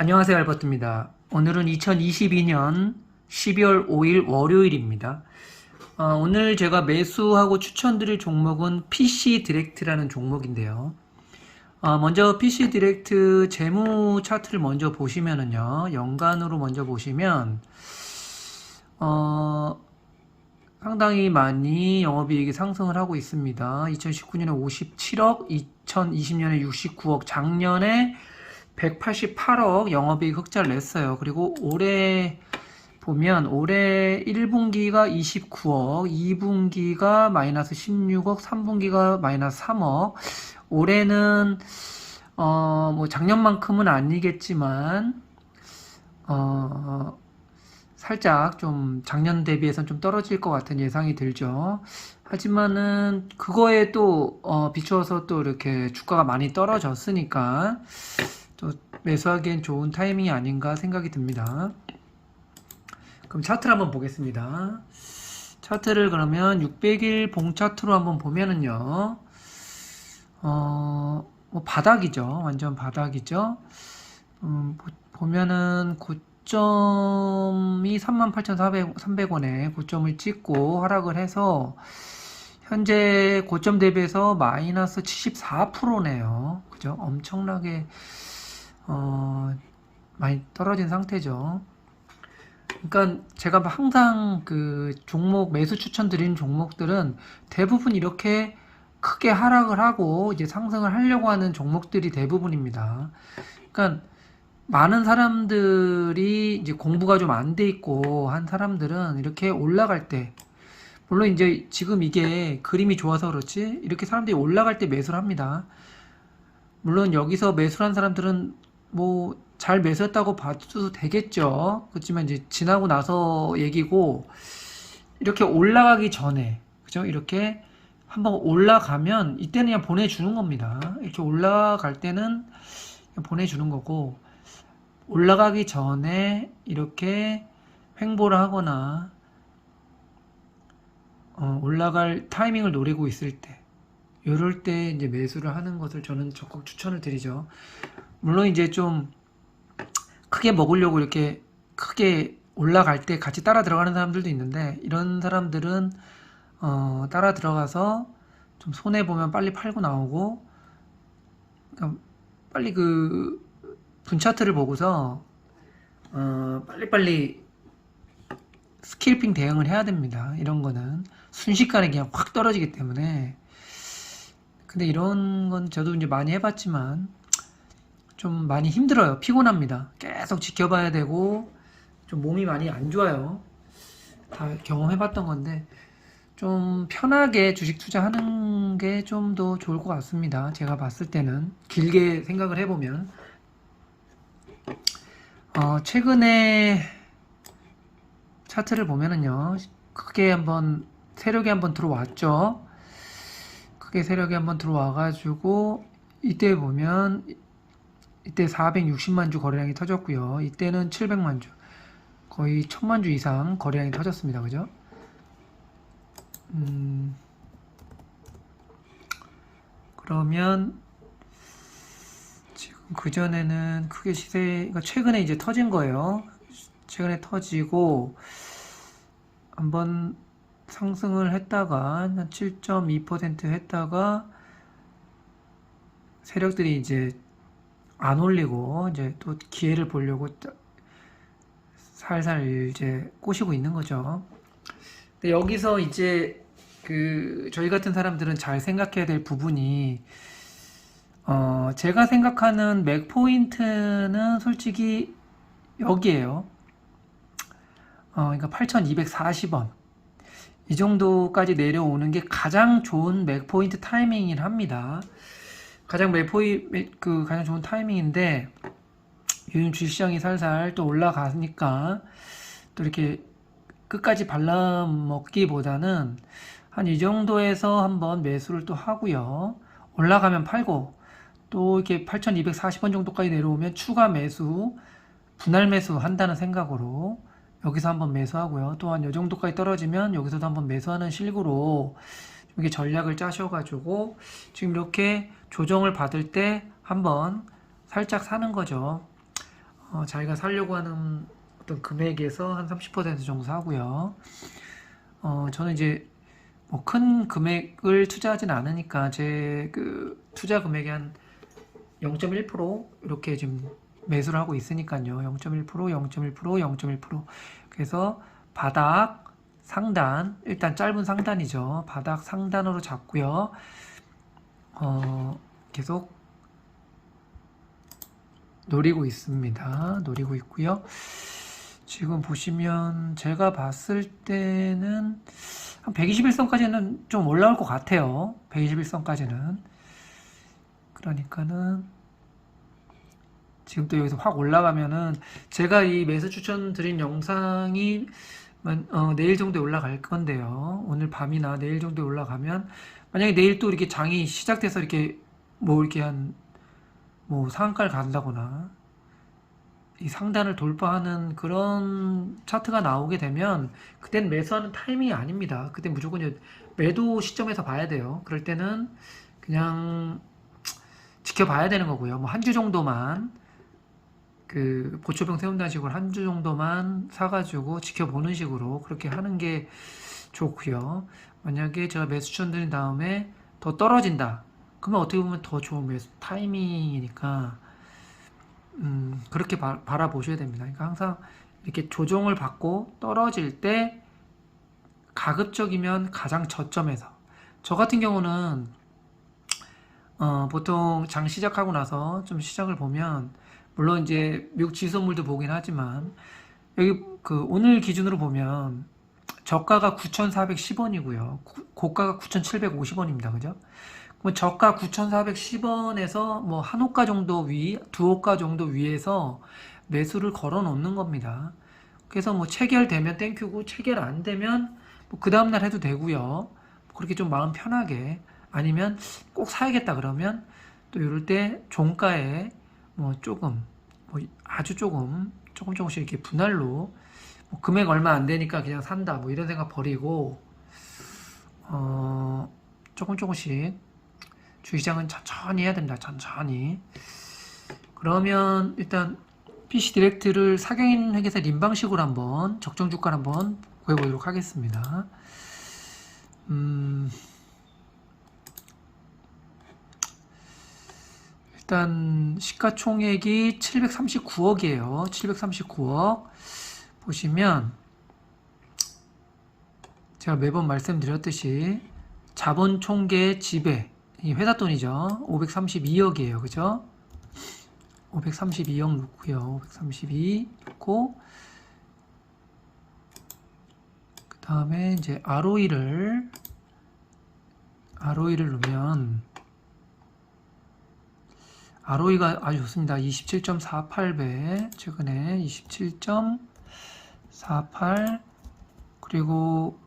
안녕하세요 알버트입니다. 오늘은 2022년 12월 5일 월요일입니다. 어, 오늘 제가 매수하고 추천드릴 종목은 PC 디렉트라는 종목인데요. 어, 먼저 PC 디렉트 재무 차트를 먼저 보시면은요. 연간으로 먼저 보시면 어, 상당히 많이 영업이익이 상승을 하고 있습니다. 2019년에 57억, 2020년에 69억, 작년에 188억 영업이익 흑자를 냈어요. 그리고 올해 보면 올해 1분기가 29억, 2분기가 마이너스 16억, 3분기가 마이너스 3억. 올해는 어, 뭐 작년만큼은 아니겠지만 어, 살짝 좀 작년 대비해서는 좀 떨어질 것 같은 예상이 들죠. 하지만은 그거에 또 어, 비추어서 또 이렇게 주가가 많이 떨어졌으니까 또 매수하기엔 좋은 타이밍이 아닌가 생각이 듭니다. 그럼 차트를 한번 보겠습니다. 차트를 그러면 600일 봉 차트로 한번 보면은요. 어, 뭐 바닥이죠. 완전 바닥이죠. 음, 보- 보면은 고점이 38,300원에 고점을 찍고 하락을 해서 현재 고점 대비해서 마이너스 74%네요. 그죠? 엄청나게 어, 많이 떨어진 상태죠. 그러니까 제가 항상 그 종목 매수 추천드리는 종목들은 대부분 이렇게 크게 하락을 하고 이제 상승을 하려고 하는 종목들이 대부분입니다. 그러니까 많은 사람들이 이제 공부가 좀 안 돼 있고 한 사람들은 이렇게 올라갈 때 물론 이제 지금 이게 그림이 좋아서 그렇지 이렇게 사람들이 올라갈 때 매수를 합니다. 물론 여기서 매수를 한 사람들은 뭐 잘 매수했다고 봐도 되겠죠. 그렇지만 이제 지나고 나서 얘기고 이렇게 올라가기 전에 그죠? 이렇게 한번 올라가면 이때는 그냥 보내주는 겁니다. 이렇게 올라갈 때는 그냥 보내주는 거고 올라가기 전에 이렇게 횡보를 하거나 어, 올라갈 타이밍을 노리고 있을 때 이럴 때 이제 매수를 하는 것을 저는 적극 추천을 드리죠. 물론 이제 좀 크게 먹으려고 이렇게 크게 올라갈 때 같이 따라 들어가는 사람들도 있는데 이런 사람들은 어, 따라 들어가서 좀 손해 보면 빨리 팔고 나오고 그러니까 빨리 그 분차트를 보고서 어, 빨리빨리 스킬핑 대응을 해야 됩니다. 이런 거는 순식간에 그냥 확 떨어지기 때문에 근데 이런 건 저도 이제 많이 해봤지만 좀 많이 힘들어요. 피곤합니다. 계속 지켜봐야 되고 좀 몸이 많이 안 좋아요. 다 경험해봤던 건데 좀 편하게 주식 투자하는 게 좀 더 좋을 것 같습니다. 제가 봤을 때는 길게 생각을 해보면 어, 최근에 차트를 보면은요 크게 한번 세력이 한번 들어왔죠. 크게 세력이 한번 들어와가지고 이때 보면 이때 460만 주 거래량이 터졌고요. 이때는 700만 주 거의 1000만 주 이상 거래량이 터졌습니다. 그죠? 음, 그러면 지금 그 전에는 크게 시세, 그러니까 최근에 이제 터진 거예요. 최근에 터지고 한번 상승을 했다가 한 7.2% 했다가 세력들이 이제 안 올리고 이제 또 기회를 보려고 따- 살살 이제 꼬시고 있는 거죠. 근데 여기서 이제 그 저희 같은 사람들은 잘 생각해야 될 부분이 어 제가 생각하는 맥 포인트는 솔직히 여기에요. 어 그러니까 8,240원. 이 정도까지 내려오는 게 가장 좋은 맥 포인트 타이밍이긴 합니다. 가장 맥 포인 그 가장 좋은 타이밍인데 요즘 주식시장이 살살 또 올라가니까 또 이렇게 끝까지 발라먹기보다는 한 이 정도에서 한번 매수를 또 하고요. 올라가면 팔고 또 이렇게 8,240원 정도까지 내려오면 추가 매수, 분할 매수 한다는 생각으로 여기서 한번 매수하고요. 또한 이 정도까지 떨어지면 여기서도 한번 매수하는 식으로 이렇게 전략을 짜셔가지고 지금 이렇게 조정을 받을 때 한번 살짝 사는 거죠. 어, 자기가 살려고 하는 어떤 금액에서 한 30% 정도 사고요. 어, 저는 이제 뭐 큰 금액을 투자하진 않으니까 제 그 투자 금액의 한0.1% 이렇게 지금 매수를 하고 있으니까요. 0.1%, 0.1%, 0.1% 그래서 바닥 상단 일단 짧은 상단이죠. 바닥 상단으로 잡고요. 어, 계속 노리고 있습니다. 노리고 있고요. 지금 보시면 제가 봤을 때는 한 121선까지는 좀 올라올 것 같아요. 121선까지는. 그러니까는 지금 또 여기서 확 올라가면은 제가 이 매수 추천 드린 영상이 만- 어, 내일 정도에 올라갈 건데요. 오늘 밤이나 내일 정도에 올라가면 만약에 내일 또 이렇게 장이 시작돼서 이렇게 뭐 이렇게 한 뭐 상한가를 간다거나 이 상단을 돌파하는 그런 차트가 나오게 되면 그때는 매수하는 타이밍이 아닙니다. 그때 무조건 매도 시점에서 봐야 돼요. 그럴 때는 그냥 지켜봐야 되는 거고요. 뭐 한 주 정도만 그 보초병 세운다는 식으로 한 주 정도만 사가지고 지켜보는 식으로 그렇게 하는 게 좋고요. 만약에 제가 매수 추천드린 다음에 더 떨어진다. 그러면 어떻게 보면 더 좋은 매수 타이밍이니까 음, 그렇게 바, 바라보셔야 됩니다. 그러니까 항상 이렇게 조정을 받고 떨어질 때 가급적이면 가장 저점에서 저 같은 경우는 어, 보통 장 시작하고 나서 좀 시작을 보면 물론 이제 미국 지수물도 보긴 하지만 여기 그 오늘 기준으로 보면 저가가 9,410원이고요. 고가가 9,750원입니다. 그죠? 그럼 저가 9,410원에서 뭐 한 호가 정도 위, 두 호가 정도 위에서 매수를 걸어 놓는 겁니다. 그래서 뭐 체결되면 땡큐고 체결 안 되면 뭐 그 다음날 해도 되고요. 그렇게 좀 마음 편하게 아니면 꼭 사야겠다 그러면 또 이럴 때 종가에 뭐 조금 뭐 아주 조금 조금 조금씩 이렇게 분할로 뭐 금액 얼마 안 되니까 그냥 산다 뭐 이런 생각 버리고 어 조금 조금씩 주시장은 천천히 해야 됩니다. 천천히. 그러면 일단 PC 디렉트를 사경인 회계사 림 방식으로 한번 적정 주가를 한번 구해보도록 하겠습니다. 음 일단 시가총액이 739억이에요. 739억. 보시면 제가 매번 말씀드렸듯이 자본 총계 지배 이 회사 돈이죠. 532억이에요. 그죠? 532억 넣고요. 532 넣고 그 다음에 이제 ROE를 ROE를 넣으면 ROE가 아주 좋습니다. 27.48배 최근에 27.48 그리고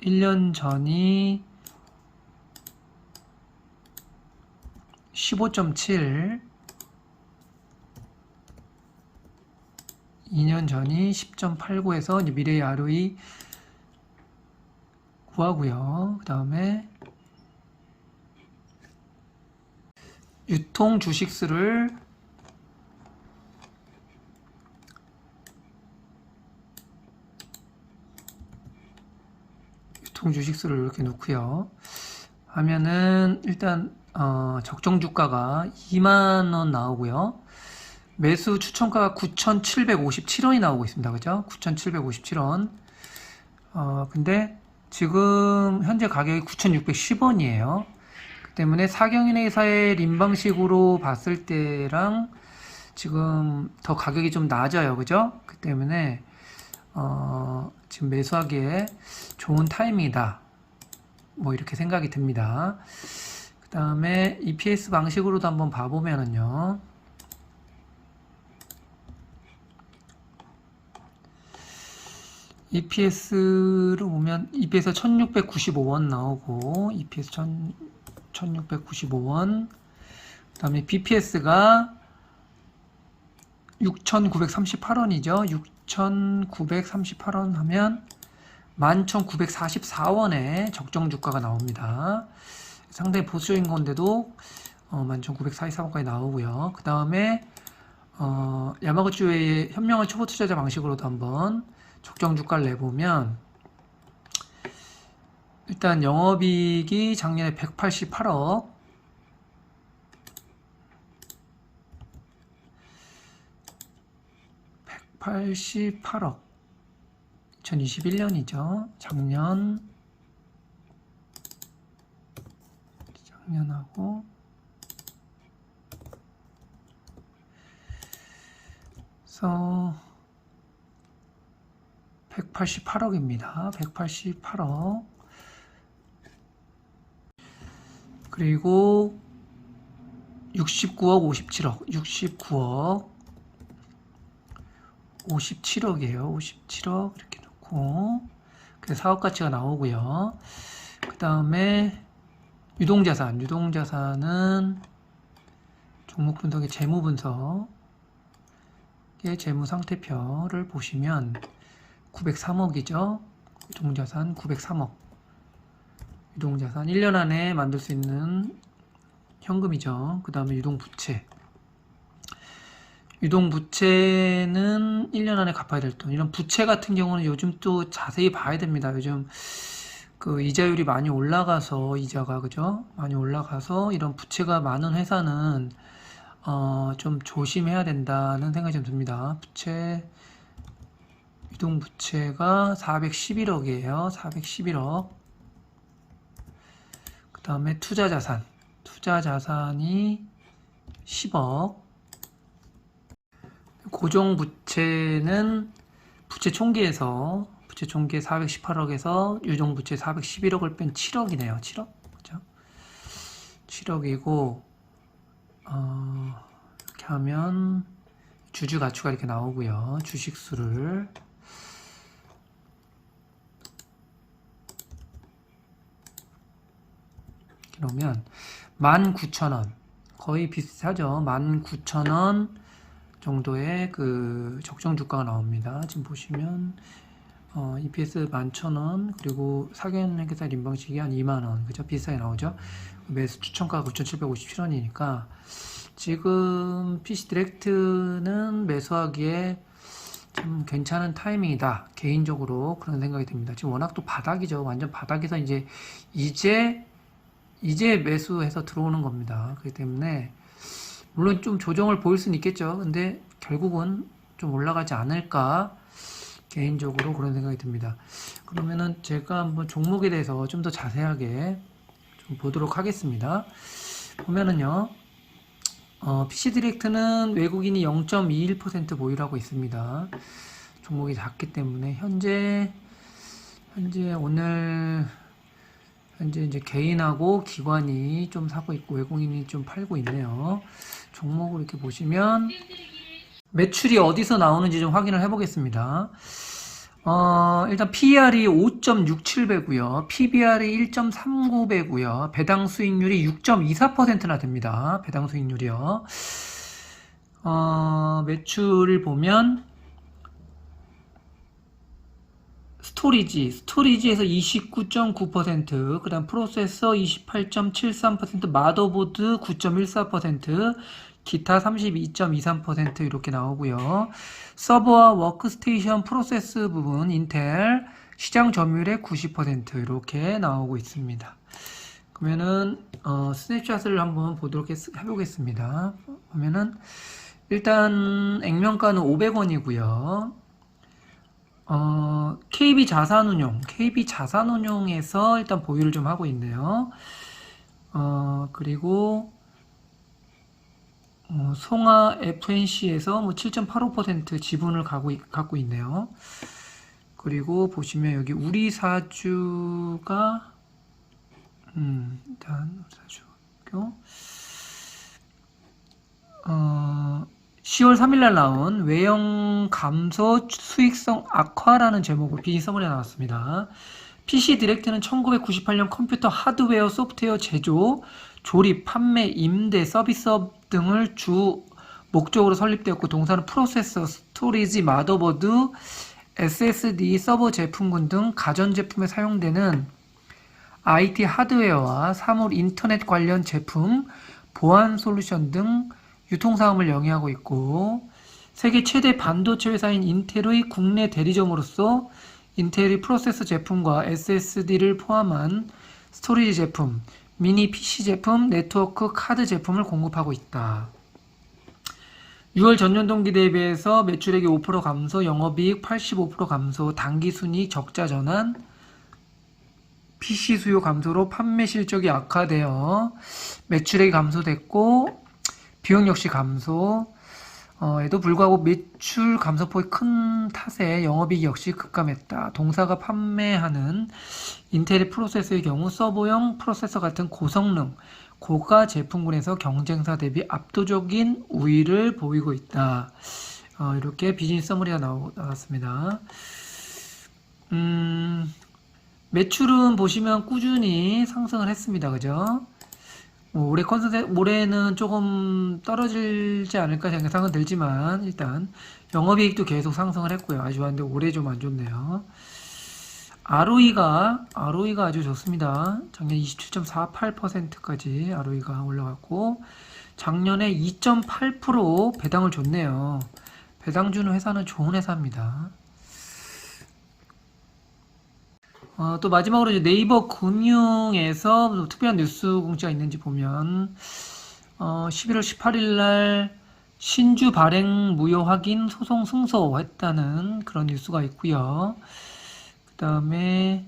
1년 전이 15.7 2년 전이 10.89에서 이제 미래의 ROE 구하고요. 그 다음에 유통 주식수를 유통 주식수를 이렇게 놓고요. 하면은 일단 어, 적정 주가가 2만 원 나오고요. 매수 추천가가 9,757원이 나오고 있습니다. 그죠? 9,757원. 어, 근데 지금 현재 가격이 9,610원이에요. 때문에 사경인 회사의 림방식으로 봤을 때랑 지금 더 가격이 좀 낮아요. 그죠? 그 때문에 어, 지금 매수하기에 좋은 타임이다. 뭐 이렇게 생각이 듭니다. 그 다음에 EPS 방식으로도 한번 봐보면은요. EPS를 보면 EPS 1695원 나오고 EPS 1000 1695원. 그 다음에 BPS가 6,938원이죠. 6,938원 하면 11,944원에 적정 주가가 나옵니다. 상당히 보수적인 건데도 어, 11,944원까지 나오고요. 그 다음에 어, 야마구치의 현명한 초보 투자자 방식으로도 한번 적정 주가를 내보면 일단 영업이익이 작년에 188억. 188억. 2021년이죠. 작년. 작년하고. 그래서 188억입니다. 188억 그리고 69억 57억 69억 57억이에요. 57억 이렇게 놓고 그 사업 가치가 나오고요. 그 다음에 유동자산, 유동자산은 종목 분석의 재무 분석의 재무 상태표를 보시면 903억이죠. 유동자산 903억. 유동자산 1년 안에 만들 수 있는 현금이죠. 그 다음에 유동부채. 유동 부채는 1년 안에 갚아야 될 돈. 이런 부채 같은 경우는 요즘 또 자세히 봐야 됩니다. 요즘 그 이자율이 많이 올라가서 이자가 그죠? 많이 올라가서 이런 부채가 많은 회사는 어, 좀 조심해야 된다는 생각이 좀 듭니다. 부채 유동 부채가 411억이에요. 411억. 그 다음에 투자 자산. 투자 자산이 10억. 고정 부채는 부채 총계에서 부채 총계 418억에서 유동 부채 411억을 뺀 7억이네요. 7억. 그죠? 7억이고 어, 이렇게 하면 주주 가치가 이렇게 나오고요. 주식 수를 놓으면 19,000원 거의 비슷하죠. 19,000원 정도의 그 적정 주가가 나옵니다. 지금 보시면 어, EPS 11,000원 그리고 사견회계사 인방식이 한 2만원 그죠? 비싸게 나오죠? 매수 추천가가 9,757원이니까 지금 PC 디렉트는 매수하기에 좀 괜찮은 타이밍이다. 개인적으로 그런 생각이 듭니다. 지금 워낙 또 바닥이죠. 완전 바닥에서 이제 이제 이제 매수해서 들어오는 겁니다. 그렇기 때문에 물론 좀 조정을 보일 수는 있겠죠. 근데 결국은 좀 올라가지 않을까 개인적으로 그런 생각이 듭니다. 그러면은 제가 한번 종목에 대해서 좀 더 자세하게 좀 보도록 하겠습니다. 보면은요, 어, PC 디렉트는 외국인이 0.21% 보유하고 있습니다. 종목이 작기 때문에 현재 현재 오늘 현재 이제 개인하고 기관이 좀 사고 있고 외국인이 좀 팔고 있네요. 종목을 이렇게 보시면 매출이 어디서 나오는지 좀 확인을 해보겠습니다. 어, 일단 PER이 5.67배고요. PBR이 1.39배고요. 배당 수익률이 6.24%나 됩니다. 배당 수익률이요. 어, 매출을 보면 스토리지, 스토리지에서 29.9%, 그 다음 프로세서 28.73%, 마더보드 9.14%, 기타 32.23% 이렇게 나오고요. 서버와 워크스테이션 프로세스 부분 인텔 시장 점유율의 90% 이렇게 나오고 있습니다. 그러면은 어, 스냅샷을 한번 보도록 했, 해보겠습니다. 보면은 일단 액면가는 500원이고요. 어, KB 자산운용, KB 자산운용에서 일단 보유를 좀 하고 있네요. 어, 그리고 어, 송화 FNC에서 뭐 7.85% 지분을 있- 갖고 있네요. 그리고 보시면 여기 우리 사주가 음, 일단 우리 사주 어, 10월 3일날 나온 외형 감소 수익성 악화라는 제목으로 비즈니스 서머리가 나왔습니다. PC 디렉트는 1998년 컴퓨터 하드웨어 소프트웨어 제조, 조립, 판매, 임대, 서비스업 등을 주 목적으로 설립되었고 동사는 프로세서, 스토리지, 마더보드, SSD, 서버 제품군 등 가전제품에 사용되는 IT 하드웨어와 사물 인터넷 관련 제품, 보안 솔루션 등 유통사업을 영위하고 있고 세계 최대 반도체 회사인 인텔의 국내 대리점으로서 인텔의 프로세서 제품과 SSD를 포함한 스토리지 제품, 미니 PC 제품, 네트워크 카드 제품을 공급하고 있다. 6월 전년 동기 대비해서 매출액이 5% 감소, 영업이익 85% 감소, 당기순이익 적자 전환, PC 수요 감소로 판매 실적이 악화되어 매출액이 감소됐고 비용 역시 감소. 어, 에도 불구하고 매출 감소폭이 큰 탓에 영업이익 역시 급감했다. 동사가 판매하는 인텔 프로세서의 경우 서버용 프로세서 같은 고성능, 고가 제품군에서 경쟁사 대비 압도적인 우위를 보이고 있다. 어, 이렇게 비즈니스 서머리가 나왔습니다. 음, 매출은 보시면 꾸준히 상승을 했습니다. 그죠? 뭐 올해 컨센 올해는 조금 떨어지지 않을까 생각은 들지만 일단 영업이익도 계속 상승을 했고요. 아주 좋았는데 올해 좀 안 좋네요. ROE가 ROE가 아주 좋습니다. 작년 27.48%까지 ROE가 올라갔고 작년에 2.8% 배당을 줬네요. 배당 주는 회사는 좋은 회사입니다. 어, 또 마지막으로 이제 네이버 금융에서 또 특별한 뉴스 공지가 있는지 보면 어, 11월 18일 날 신주 발행 무효 확인 소송 승소했다는 그런 뉴스가 있고요. 그 다음에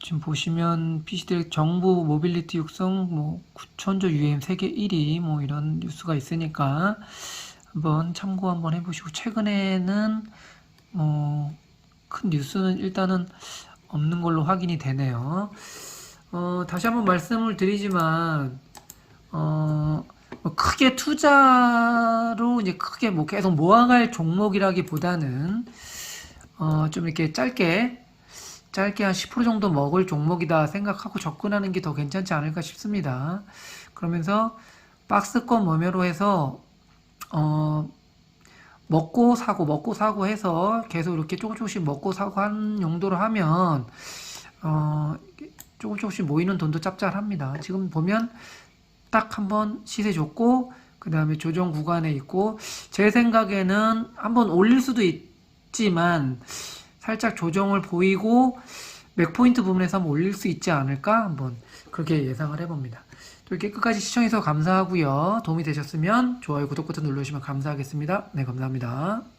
지금 보시면 PC들 정부 모빌리티 육성 뭐 9천조 UM 세계 1위 뭐 이런 뉴스가 있으니까 한번 참고 한번 해보시고 최근에는 뭐 큰 뉴스는 일단은 없는 걸로 확인이 되네요. 어, 다시 한번 말씀을 드리지만, 어, 뭐 크게 투자로 이제 크게 뭐 계속 모아갈 종목이라기보다는, 어, 좀 이렇게 짧게, 짧게 한 10% 정도 먹을 종목이다 생각하고 접근하는 게 더 괜찮지 않을까 싶습니다. 그러면서 박스권 매매로 해서, 어, 먹고 사고 먹고 사고 해서 계속 이렇게 조금 조금씩 먹고 사고 한 용도로 하면 어 조금 조금씩 모이는 돈도 짭짤합니다. 지금 보면 딱 한번 시세 좋고 그 다음에 조정 구간에 있고 제 생각에는 한번 올릴 수도 있지만 살짝 조정을 보이고 맥포인트 부분에서 한번 올릴 수 있지 않을까 한번 그렇게 예상을 해봅니다. 또 이렇게 끝까지 시청해서 감사하고요. 도움이 되셨으면 좋아요, 구독 버튼 눌러주시면 감사하겠습니다. 네, 감사합니다.